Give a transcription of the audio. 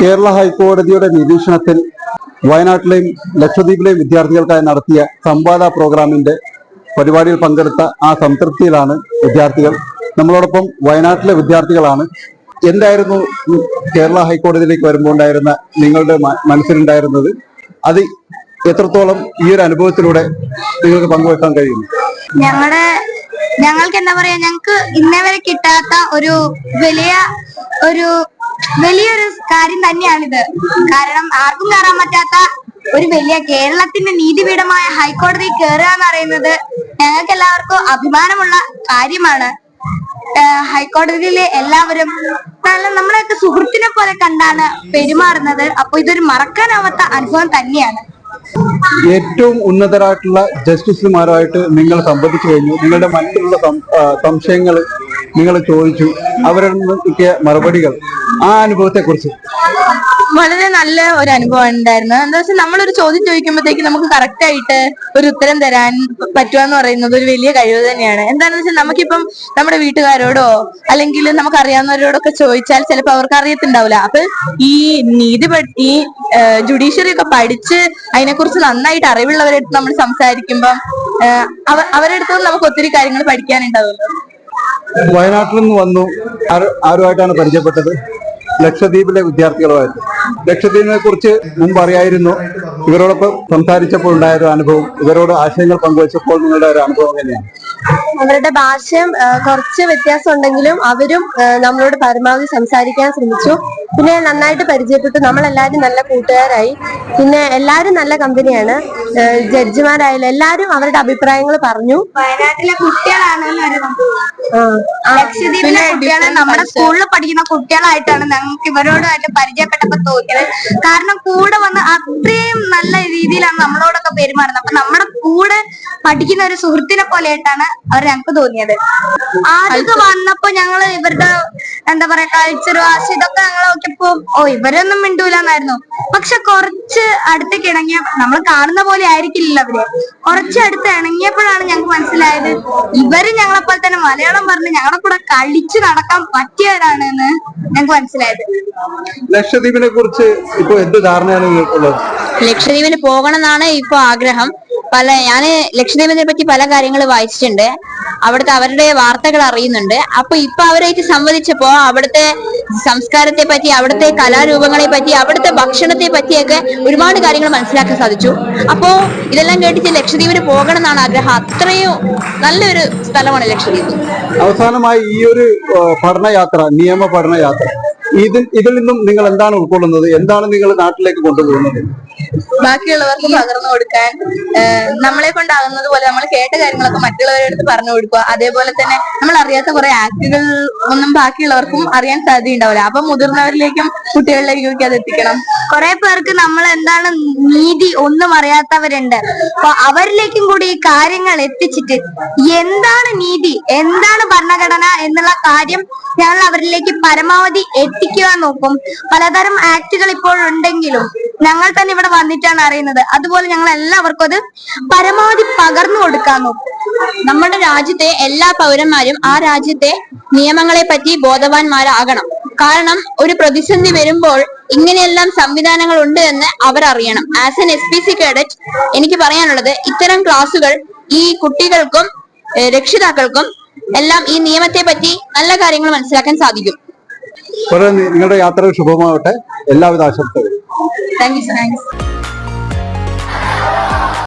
കേരള ഹൈക്കോടതിയുടെ നിരീക്ഷണത്തിൽ വയനാട്ടിലെയും ലക്ഷദ്വീപിലെയും വിദ്യാർത്ഥികൾക്കായി നടത്തിയ സംവാദ പ്രോഗ്രാമിന്റെ പരിപാടിയിൽ പങ്കെടുത്ത ആ സംതൃപ്തിയിലാണ് വിദ്യാർത്ഥികൾ. നമ്മളോടൊപ്പം വയനാട്ടിലെ വിദ്യാർത്ഥികളാണ്. എന്തായിരുന്നു കേരള ഹൈക്കോടതിയിലേക്ക് വരുമ്പോൾ ഉണ്ടായിരുന്ന നിങ്ങളുടെ മനസ്സിലുണ്ടായിരുന്നത്? അത് എത്രത്തോളം ഈ ഒരു അനുഭവത്തിലൂടെ നിങ്ങൾക്ക് പങ്കുവെക്കാൻ കഴിയുന്നു? ഞങ്ങളുടെ ഞങ്ങൾക്ക് എന്താ പറയാ ഞങ്ങൾക്ക് ഇന്നേ വരെ കിട്ടാത്ത ഒരു വലിയ ഒരു വലിയൊരു കാര്യം തന്നെയാണിത്. കാരണം ആർക്കും കയറാൻ പറ്റാത്ത ഒരു വലിയ കേരളത്തിന്റെ നീതിപീഠമായ ഹൈക്കോടതി കയറുക എന്ന് പറയുന്നത് ഞങ്ങൾക്ക് എല്ലാവർക്കും അഭിമാനമുള്ള കാര്യമാണ്. ഹൈക്കോടതിയിലെ എല്ലാവരും നല്ല നമ്മളെയൊക്കെ സുഹൃത്തിനെ പോലെ കണ്ടാണ് പെരുമാറുന്നത്. അപ്പൊ ഇതൊരു മറക്കാനാവാത്ത അനുഭവം തന്നെയാണ്. ഏറ്റവും ഉന്നതരായിട്ടുള്ള ജസ്റ്റിസുമാരുമായിട്ട് നിങ്ങൾ സംബന്ധിച്ചു കഴിഞ്ഞു. നിങ്ങളുടെ മനസ്സിലുള്ള സംശയങ്ങൾ നിങ്ങൾ ചോദിച്ചു. കിട്ടിയ മറുപടികൾ. ആ അനുഭവത്തെ കുറിച്ച് വളരെ നല്ല ഒരു അനുഭവം ഉണ്ടായിരുന്നു. എന്താ വെച്ചാൽ നമ്മളൊരു ചോദ്യം ചോദിക്കുമ്പോഴത്തേക്ക് നമുക്ക് കറക്റ്റ് ആയിട്ട് ഒരു ഉത്തരം തരാൻ പറ്റുക എന്ന് പറയുന്നത് ഒരു വലിയ കഴിവ് തന്നെയാണ്. എന്താണെന്ന് വെച്ചാൽ നമുക്കിപ്പം നമ്മുടെ വീട്ടുകാരോടോ അല്ലെങ്കിൽ നമുക്ക് അറിയാവുന്നവരോടൊക്കെ ചോദിച്ചാൽ ചിലപ്പോൾ അവർക്ക് അറിയത്തിണ്ടാവില്ല. അപ്പൊ ഈ നീതി പഠി- ഈ ജുഡീഷ്യറി ഒക്കെ പഠിച്ച് അതിനെക്കുറിച്ച് നന്നായിട്ട് അറിവുള്ളവരെടുത്ത് നമ്മൾ സംസാരിക്കുമ്പം അവരെടുത്തു അവരുടെ അടുത്ത് നിന്ന് നമുക്ക് ഒത്തിരി കാര്യങ്ങൾ പഠിക്കാനുണ്ടാവുമല്ലോ. വയനാട്ടിൽ നിന്ന് വന്നു. ആരുമായിട്ടാണ് പരിചയപ്പെട്ടത്? ലക്ഷദ്വീപിലെ വിദ്യാർത്ഥികളുമായിരുന്നു ലക്ഷദ്വീപിനെ കുറിച്ച് മുമ്പ് അറിയായിരുന്നു. ഇവരോടൊപ്പം സംസാരിച്ചപ്പോൾ ഉണ്ടായ ഒരു അനുഭവം ഇവരോട് ആശയങ്ങൾ പങ്കുവച്ചപ്പോൾ നിങ്ങളുടെ ഒരു അനുഭവം തന്നെയാണ്. അവരുടെ ഭാഷയും കുറച്ച് വ്യത്യാസം ഉണ്ടെങ്കിലും അവരും നമ്മളോട് പരമാവധി സംസാരിക്കാൻ ശ്രമിച്ചു. പിന്നെ നന്നായിട്ട് പരിചയപ്പെട്ടു. നമ്മളെല്ലാവരും നല്ല കൂട്ടുകാരായി. പിന്നെ എല്ലാവരും നല്ല കമ്പനിയാണ്. ജഡ്ജിമാരായാലും എല്ലാവരും അവരുടെ അഭിപ്രായങ്ങൾ പറഞ്ഞു. വയനാട്ടിലെ കുട്ടികളാണ് ലക്ഷദ്വീപിലെ കുട്ടികളെ നമ്മുടെ സ്കൂളിൽ പഠിക്കുന്ന കുട്ടികളായിട്ടാണ് ഞങ്ങൾക്ക് ഇവരോടായിട്ട് പരിചയപ്പെട്ടപ്പോ തോന്നിയത്. കാരണം കൂടെ വന്ന് അത്രയും നല്ല രീതിയിലാണ് നമ്മളോടൊക്കെ പെരുമാറുന്നത്. അപ്പൊ നമ്മുടെ കൂടെ പഠിക്കുന്ന ഒരു സുഹൃത്തിനെ പോലെയായിട്ടാണ് അവർ ഞങ്ങൾക്ക് തോന്നിയത്. ആദ്യമൊക്കെ വന്നപ്പോ ഞങ്ങൾ ഇവരുടെ എന്താ പറയാ കൾച്ചറും ആശയം ഇതൊക്കെ ഞങ്ങൾ നോക്കിയപ്പോ ഓ ഇവരൊന്നും മിണ്ടൂലെന്നായിരുന്നു. പക്ഷെ കുറച്ച് അടുത്തേക്ക് ഇണങ്ങിയ നമ്മൾ കാണുന്ന പോലെ ആയിരിക്കില്ല അവർ. കുറച്ച് അടുത്ത് ഇണങ്ങിയപ്പോഴാണ് ഞങ്ങൾക്ക് മനസ്സിലായത് ഇവർ ഞങ്ങളെ പോലെ തന്നെ മലയാളം പറഞ്ഞ് ഞങ്ങളെ കൂടെ കളിച്ചു നടക്കാൻ പറ്റിയവരാണ് എന്ന് ഞങ്ങൾക്ക് മനസ്സിലായത്. ലക്ഷദ്വീപിനെ കുറിച്ച് ഇപ്പൊ എന്ത് ധാരണയാണ് നിങ്ങൾക്കുള്ളത് ലക്ഷദ്വീപിന് പോകണം എന്നാണ് ഇപ്പൊ ആഗ്രഹം. പല ഞാൻ ലക്ഷദ്വീപിനെ പറ്റി പല കാര്യങ്ങൾ വായിച്ചിട്ടുണ്ട്. അവിടുത്തെ അവരുടെ വാർത്തകൾ അറിയുന്നുണ്ട്. അപ്പൊ ഇപ്പൊ അവരായിട്ട് സംവദിച്ചപ്പോ അവിടുത്തെ സംസ്കാരത്തെ പറ്റി അവിടുത്തെ കലാരൂപങ്ങളെ പറ്റി അവിടുത്തെ ഭക്ഷണത്തെ പറ്റിയൊക്കെ ഒരുപാട് കാര്യങ്ങൾ മനസ്സിലാക്കാൻ സാധിച്ചു. അപ്പോ ഇതെല്ലാം കേട്ടിട്ട് ലക്ഷദ്വീപിന് പോകണം എന്നാണ് ആഗ്രഹം. അത്രയും നല്ലൊരു സ്ഥലമാണ് ലക്ഷദ്വീപ്. അവസാനമായി ഈ ഒരു പഠനയാത്ര നിയമ പഠനയാത്ര. ഇതിൽ ഇതിൽ നിന്നും നിങ്ങൾ എന്താണ് ഉൾക്കൊള്ളുന്നത്? എന്താണ് നിങ്ങൾ നാട്ടിലേക്ക് കൊണ്ടുപോകുന്നത്? ബാക്കിയുള്ളവർക്ക് പകർന്നു കൊടുക്കാൻ നമ്മളെ കൊണ്ടാകുന്നത് പോലെ നമ്മൾ കേട്ട കാര്യങ്ങളൊക്കെ മറ്റുള്ളവരുടെ അടുത്ത് പറഞ്ഞു കൊടുക്കുക. അതേപോലെ തന്നെ നമ്മൾ അറിയാത്ത കുറെ ആക്ടുകൾ ഒന്നും ബാക്കിയുള്ളവർക്കും അറിയാൻ സാധ്യതയുണ്ടാവില്ല. അപ്പൊ മുതിർന്നവരിലേക്കും കുട്ടികളിലേക്കും ഒക്കെ അത് എത്തിക്കണം. കുറെ പേർക്ക് നമ്മൾ എന്താണ് നീതി ഒന്നും അറിയാത്തവരുണ്ട്. അപ്പൊ അവരിലേക്കും കൂടി ഈ കാര്യങ്ങൾ എത്തിച്ചിട്ട് എന്താണ് നീതി എന്താണ് ഭരണഘടന എന്നുള്ള കാര്യം ഞങ്ങൾ അവരിലേക്ക് പരമാവധി എത്തിക്കുവാൻ നോക്കും. പലതരം ആക്ടുകൾ ഇപ്പോൾ ഉണ്ടെങ്കിലും ഞങ്ങൾ തന്നെ ഇവിടെ വന്നിട്ടാണ് അറിയുന്നത്. അതുപോലെ ഞങ്ങൾ എല്ലാവർക്കും അത് പരമാവധി പകർന്നു കൊടുക്കാൻ നോക്കും. നമ്മുടെ രാജ്യത്തെ എല്ലാ പൗരന്മാരും ആ രാജ്യത്തെ നിയമങ്ങളെ പറ്റി ബോധവാന്മാരാകണം. കാരണം ഒരു പ്രതിസന്ധി വരുമ്പോൾ ഇങ്ങനെയെല്ലാം സംവിധാനങ്ങൾ ഉണ്ട് എന്ന് അവർ അറിയണം. As an S P C cadet എനിക്ക് പറയാനുള്ളത് ഇത്തരം ക്ലാസുകൾ ഈ കുട്ടികൾക്കും രക്ഷിതാക്കൾക്കും എല്ലാം ഈ നിയമത്തെ പറ്റി നല്ല കാര്യങ്ങൾ മനസ്സിലാക്കാൻ സാധിക്കും. നിങ്ങളുടെ യാത്ര ശുഭമാവട്ടെ. എല്ലാവിധ ആശംസകളും.